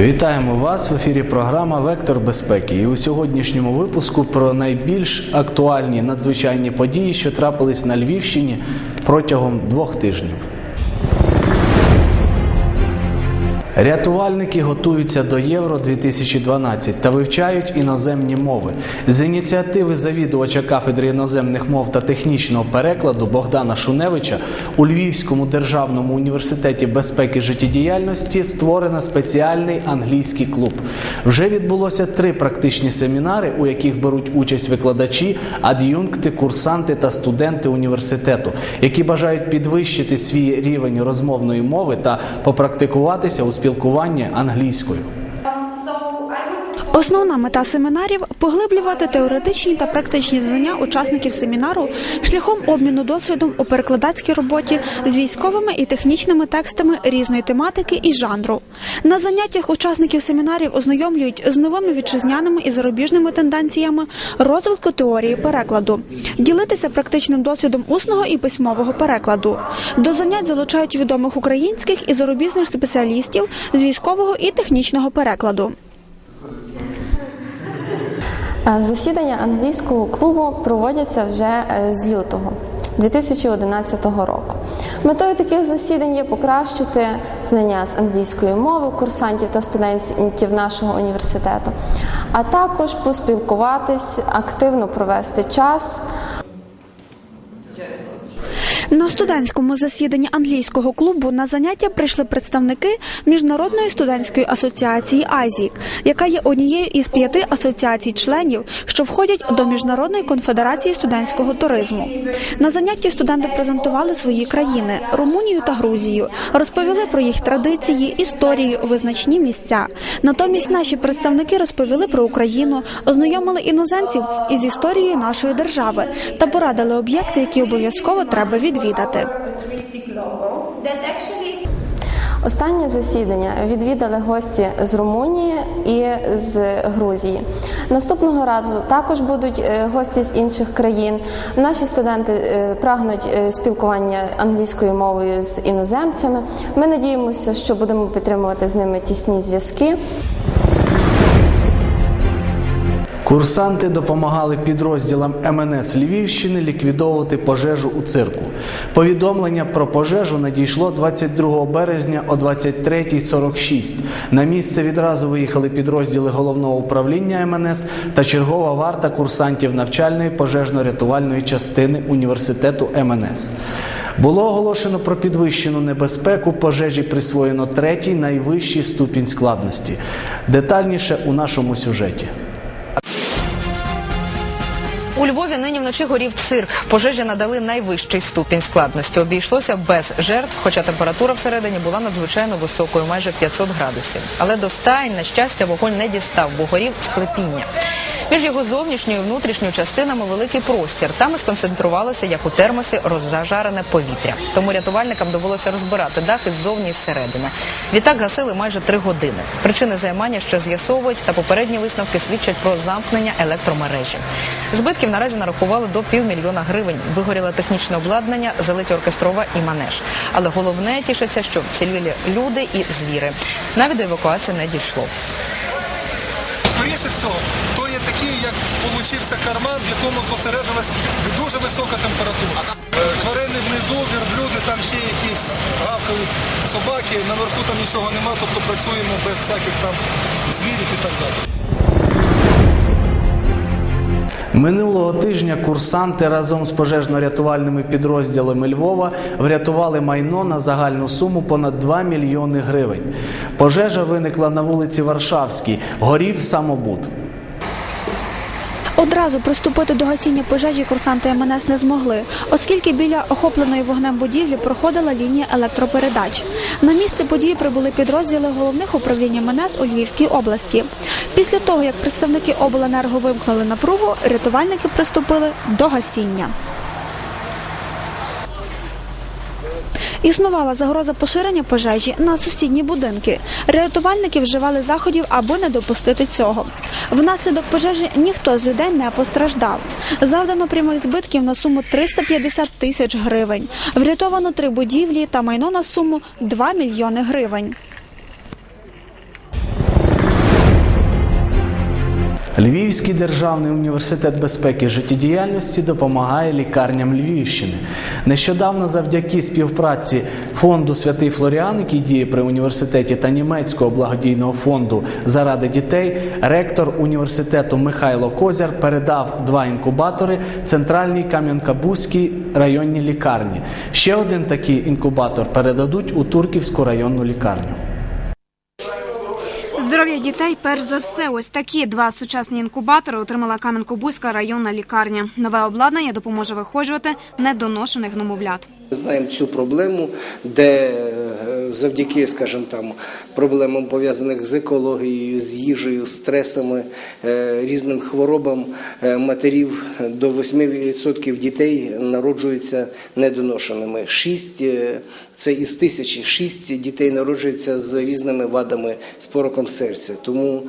Вітаємо вас в ефірі. Програма Вектор безпеки. І у сьогоднішньому випуску про найбільш актуальні надзвичайні події, що трапились на Львівщині протягом двох тижнів. Рятувальники готуються до Євро 2012 та вивчають іноземні мови. З ініціативи завідувача кафедри іноземних мов та технічного перекладу Богдана Шуневича у Львівському державному університеті безпеки життєдіяльності створено спеціальний англійський клуб. Вже відбулося три практичні семінари, у яких беруть участь викладачі, ад'юнкти, курсанти та студенти університету, які бажають підвищити свій рівень розмовної мови та попрактикуватися у спілкуванні англійською. Основна мета семінарів поглиблювати теоретичні та практичні знання учасників семінару шляхом обміну досвідом у перекладацькій роботі з військовими і технічними текстами різної тематики і жанру. На заняттях учасників семінарів ознайомлюють з новими вітчизняними і зарубіжними тенденціями розвитку теорії перекладу, ділитися практичним досвідом усного і письмового перекладу. До занять залучають відомих українських і зарубіжних спеціалістів з військового і технічного перекладу. Засідання англійського клубу проводяться вже е, з лютого 2011 року. Метою таких засідань є покращити знання з англійської мови курсантів та студентів нашого університету, а також поспілкуватись, активно провести час. На студентському засіданні англійського клубу на заняття прийшли представники міжнародної студентської асоціації АЗІК, яка є однією із п'яти асоціацій-членів, що входять до міжнародної конфедерації студентського туризму. На занятті студенти презентували свої країни Румунію та Грузію, розповіли про їх традиції, історію, визначні місця. Натомість наші представники розповіли про Україну, ознайомили іноземців із історією нашої держави та порадили об'єкти, які обов'язково треба відвідати. Останнє засідання відвідали гості з Румунії і з Грузії. Наступного разу також будуть е, гості з інших країн. Наші студенти е, прагнуть е, спілкування англійською мовою з іноземцями. Ми надіємося, що будемо підтримувати з ними тісні зв'язки. Курсанти допомагали підрозділам МНС Львівщини ліквідовувати пожежу у цирку. Повідомлення про пожежу надійшло 22 березня о 23.46. На місце відразу виїхали підрозділи головного управління МНС та чергова варта курсантів навчальної пожежно-рятувальної частини університету МНС. Було оголошено про підвищену небезпеку. Пожежі присвоєно третій найвищий ступінь складності. Детальніше у нашому сюжеті. У Львові нині вночі горів цирк. Пожежі надали найвищий ступінь складності. Обійшлося без жертв, хоча температура всередині була надзвичайно високою, майже 500 градусів. Але до стайн, на щастя, вогонь не дістав, бо горів склепіння. Між його зовнішньою і внутрішньою частинами великий простір. Там і сконцентрувалося, як у термосі, розжарене повітря. Тому рятувальникам довелося розбирати дах іззовні і зсередини. Відтак гасили майже три години. Причини займання ще з'ясовують, та попередні висновки свідчать про замкнення електромережі. Збитків наразі нарахували до півмільйона гривень. Вигоріло технічне обладнання, залиті оркестрова і манеж. Але головне тішиться, що вцілілі люди і звіри. Навіть до евакуації не дійшло. Як получився карман, в якому зосередилась дуже висока температура. Е, Тварини внизу, верблюди, там ще якісь гавкають собаки, наверху там нічого нема, тобто працюємо без всяких там звірів і так далі. Минулого тижня курсанти разом з пожежно-рятувальними підрозділами Львова врятували майно на загальну суму понад 2 мільйони гривень. Пожежа виникла на вулиці Варшавській, горів самобут. Одразу приступити до гасіння пожежі курсанти МНС не змогли, оскільки біля охопленої вогнем будівлі проходила лінія електропередач. На місце події прибули підрозділи головних управлінь МНС у Львівській області. Після того, як представники обленерго вимкнули напругу, рятувальники приступили до гасіння. Існувала загроза поширення пожежі на сусідні будинки. Рятувальники вживали заходів, аби не допустити цього. Внаслідок пожежі ніхто з людей не постраждав. Завдано прямих збитків на суму 350 тисяч гривень. Врятовано три будівлі та майно на суму 2 мільйони гривень. Львівський державний університет безпеки життєдіяльності допомагає лікарням Львівщини. Нещодавно, завдяки співпраці фонду Святий Флоріан, який діє при університеті та німецького благодійного фонду заради дітей, ректор університету Михайло Козяр передав два інкубатори центральній Кам'янка-Бузькій районній лікарні. Ще один такий інкубатор передадуть у Турківську районну лікарню. Здоров'я дітей, перш за все, ось такі два сучасні інкубатори отримала Кам'янко-Бузька районна лікарня. Нове обладнання допоможе виходжувати недоношених немовлят. Ми знаємо цю проблему, де е, завдяки, скажімо там, проблемам пов'язаних з екологією, з їжею, стресами, е, різним хворобам е, матерів до 8% дітей народжуються недоношеними. Шість е, це із тисячі, шість дітей народжуються з різними вадами з пороком серця. Тому,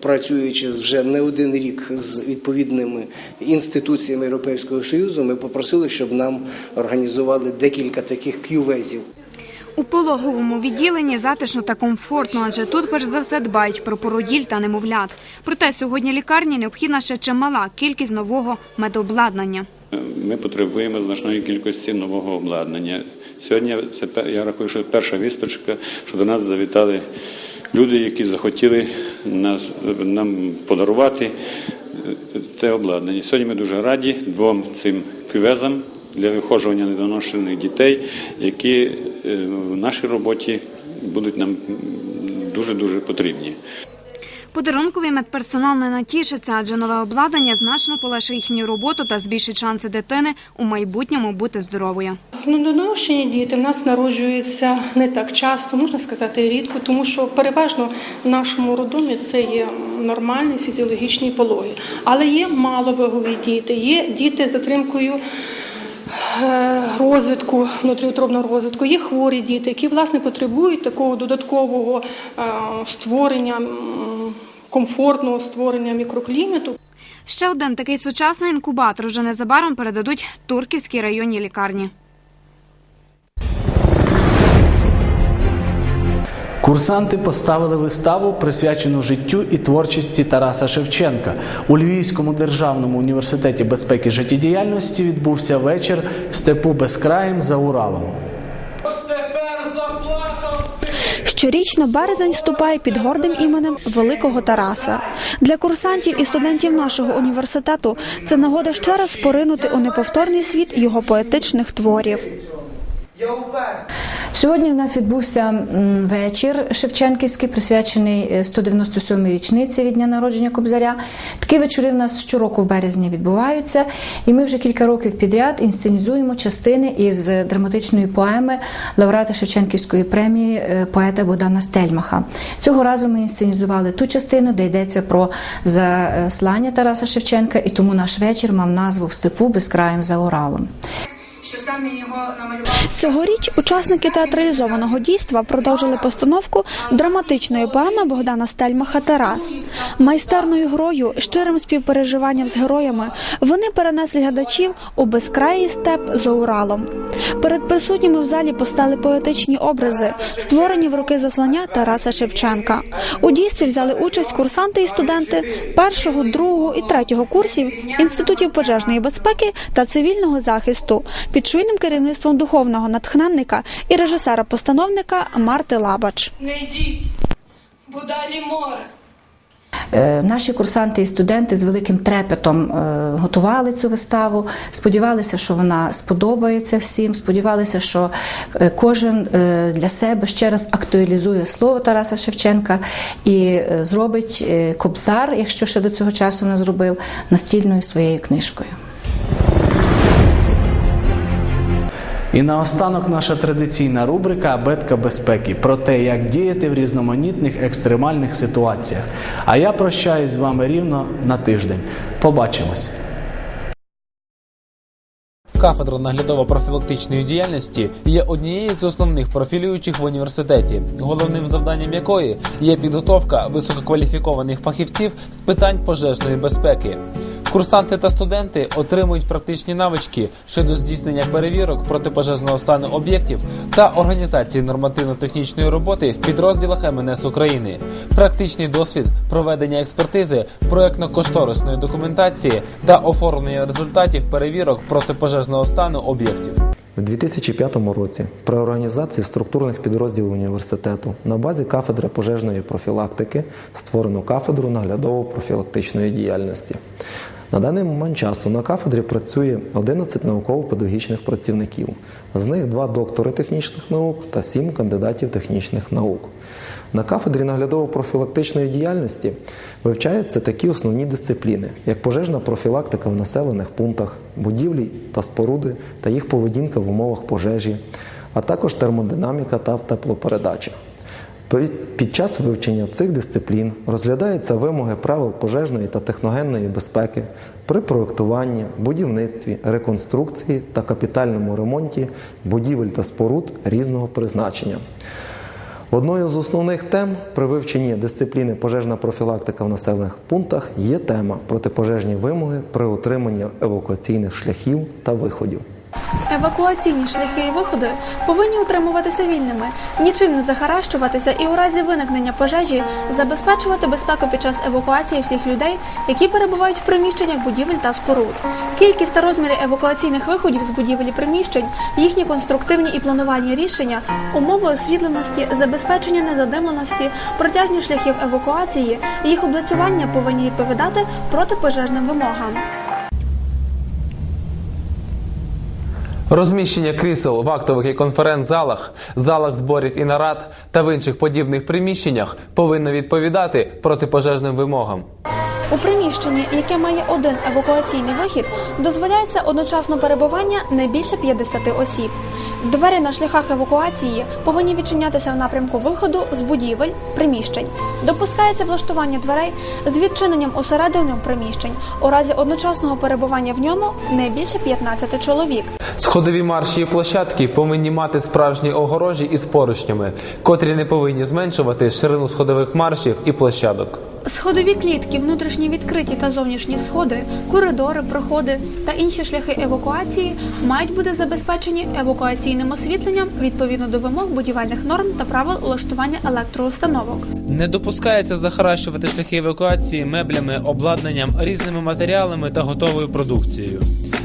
працюючи вже не один рік з відповідними інституціями Європейського Союзу, ми попросили, щоб нам організували декілька таких кювезів. У пологовому відділенні затишно та комфортно, адже тут перш за все дбають про породіль та немовлят. Проте сьогодні лікарні необхідна ще чимала кількість нового медобладнання. Ми потребуємо значної кількості нового обладнання. Сьогодні це я рахую, що перша вісточка, що до нас завітали люди, які захотіли нас нам подарувати е, те обладнання. Сьогодні ми дуже раді двом цим кювезам для виходжування недоношених дітей, які е, в нашій роботі будуть нам дуже дуже потрібні. Подарунковий медперсонал не натішиться, адже нове обладнання значно полегшить їхню роботу та збільшить шанси дитини у майбутньому бути здоровою. Ну, недоношені діти в нас народжуються не так часто, можна сказати, рідко, тому що переважно в нашому роддомі це є нормальні фізіологічні пологи. Але є маловагові діти, є діти з затримкою розвитку, внутріутробного розвитку, є хворі діти, які власне потребують такого додаткового е, створення, комфортного створення мікроклімату. Ще один такий сучасний інкубатор вже незабаром передадуть Турківській районній лікарні. Курсанти поставили виставу, присвячену життю і творчості Тараса Шевченка. У Львівському державному університеті безпеки життєдіяльності відбувся вечір в степу безкраєм за Уралом. Щорічно березень вступає під гордим іменем Великого Тараса. Для курсантів і студентів нашого університету це нагода ще раз поринути у неповторний світ його поетичних творів. Сьогодні в нас відбувся вечір Шевченківський, присвячений е, 197-й річниці від дня народження Кобзаря. Такі вечори в нас щороку в березні відбуваються, і ми вже кілька років підряд інсценізуємо частини із драматичної поеми лауреата Шевченківської премії е, поета Богдана Стельмаха. Цього разу ми інсценізували ту частину, де йдеться про заслання Тараса Шевченка, і тому наш вечір мав назву в степу безкраєм за Уралом. Цьогоріч учасники театралізованого дійства продовжили постановку драматичної поеми Богдана Стельмаха Тарас. Майстерною грою, щирим співпереживанням з героями вони перенесли глядачів у безкраїй степ за Уралом. Перед присутніми в залі постали поетичні образи, створені в роки заслання Тараса Шевченка. У дійстві взяли участь курсанти і студенти першого, другого і третього курсів інститутів пожежної безпеки та цивільного захисту під чуйним керівництвом духовного натхненника і режисера-постановника Марти Лабач. Не йдіть, бо далі море. Е, Наші курсанти і студенти з великим трепетом е, готували цю виставу. Сподівалися, що вона сподобається всім. Сподівалися, що е, кожен для себе ще раз актуалізує слово Тараса Шевченка і зробить кобзар, якщо ще до цього часу не зробив, настільною своєю книжкою. І наостанок наша традиційна рубрика Абетка безпеки про те, як діяти в різноманітних екстремальних ситуаціях. А я прощаюсь з вами рівно на тиждень. Побачимось. Кафедра наглядово-профілактичної діяльності є однією з основних профілюючих в університеті, головним завданням якої є підготовка висококваліфікованих фахівців з питань пожежної безпеки. Курсанти та студенти отримують практичні навички щодо здійснення перевірок протипожежного стану об'єктів та організації нормативно-технічної роботи в підрозділах МНС України, практичний досвід проведення експертизи, проектно-кошторисної документації та оформлення результатів перевірок протипожежного стану об'єктів. У 2005 році при організації структурних підрозділів університету на базі кафедри пожежної профілактики створено кафедру наглядово-профілактичної діяльності. На даний момент часу на кафедрі працює 11 науково-педагогічних працівників, з них два доктори технічних наук та 7 кандидатів технічних наук. На кафедрі наглядово-профілактичної діяльності вивчаються такі основні дисципліни, як пожежна профілактика в населених пунктах, будівлі та споруди та їх поведінка в умовах пожежі, а також термодинаміка та теплопередача. Під- час вивчення цих дисциплін розглядаються вимоги правил пожежної та техногенної безпеки при проєктуванні, будівництві, реконструкції та капітальному ремонті будівель та споруд різного призначення. Одною з основних тем при вивченні дисципліни пожежна профілактика в населених пунктах є тема протипожежні вимоги при утриманні евакуаційних шляхів та виходів. Евакуаційні шляхи і виходи повинні утримуватися вільними, нічим не захаращуватися і у разі виникнення пожежі забезпечувати безпеку під час евакуації всіх людей, які перебувають в приміщеннях будівель та споруд. Кількість та розміри евакуаційних виходів з будівель приміщень, їхні конструктивні і планувальні рішення, умови освітленості, забезпечення незадимленості, протяжні шляхів евакуації, їх облицювання повинні відповідати протипожежним вимогам. Розміщення крісел в актових і конференц-залах, залах зборів і нарад та в інших подібних приміщеннях повинно відповідати протипожежним вимогам. У приміщенні, яке має один евакуаційний вихід, дозволяється одночасно перебування не більше 50 осіб. Двері на шляхах евакуації повинні відчинятися в напрямку виходу з будівель, приміщень. Допускається влаштування дверей з відчиненням усередину приміщень у разі одночасного перебування в ньому не більше 15 чоловік. Сходові марші і площадки повинні мати справжні огорожі із поручнями, котрі не повинні зменшувати ширину сходових маршів і площадок. Сходові клітки, внутрішні відкриті та зовнішні сходи, коридори, проходи та інші шляхи евакуації мають бути забезпечені евакуаційним освітленням відповідно до вимог будівельних норм та правил улаштування електроустановок. Не допускається захаращувати шляхи евакуації меблями, обладнанням, різними матеріалами та готовою продукцією.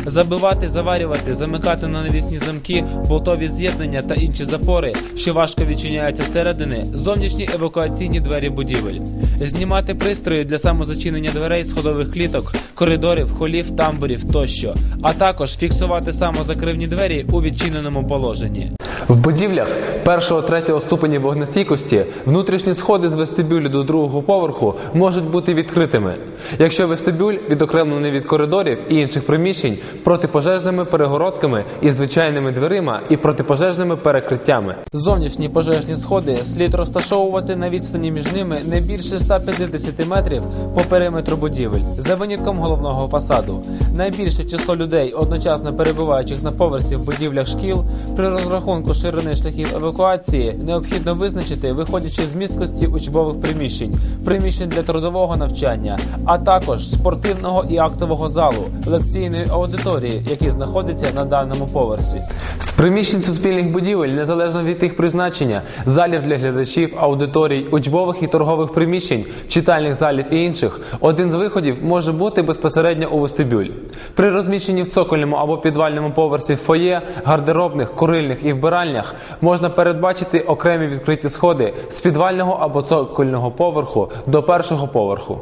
Забивати, заварювати, замикати на навісні замки, болтові з'єднання та інші запори, що важко відчиняються зсередини, зовнішні евакуаційні двері будівель, знімати пристрої для самозачинення дверей сходових кліток, коридорів, холів, тамбурів тощо, а також фіксувати самозакривні двері у відчиненому положенні. В будівлях першого третього ступені вогнестійкості внутрішні сходи з вестибюлю до другого поверху можуть бути відкритими, якщо вестибюль відокремлений від коридорів і інших приміщень протипожежними перегородками і звичайними дверима і протипожежними перекриттями. Зовнішні пожежні сходи слід розташовувати на відстані між ними не більше 150 метрів по периметру будівель за винятком головного фасаду. Найбільше число людей, одночасно перебуваючих на поверсі в будівлях шкіл, при розрахунку ширини шляхів евакуації необхідно визначити, виходячи з місткості учбових приміщень, приміщень для трудового навчання, а також спортивного і актового залу, лекційної аудиторії, які знаходяться на даному поверсі. З приміщень суспільних будівель, незалежно від їх призначення, залів для глядачів, аудиторій, учбових і торгових приміщень, читальних залів і інших, один з виходів може бути безпосередньо у вестибюль. При розміщенні в цокольному або підвальному поверсі фоє, гардеробних, курильних і вбиральнях можна передбачити окремі відкриті сходи з підвального або цокольного поверху до першого поверху.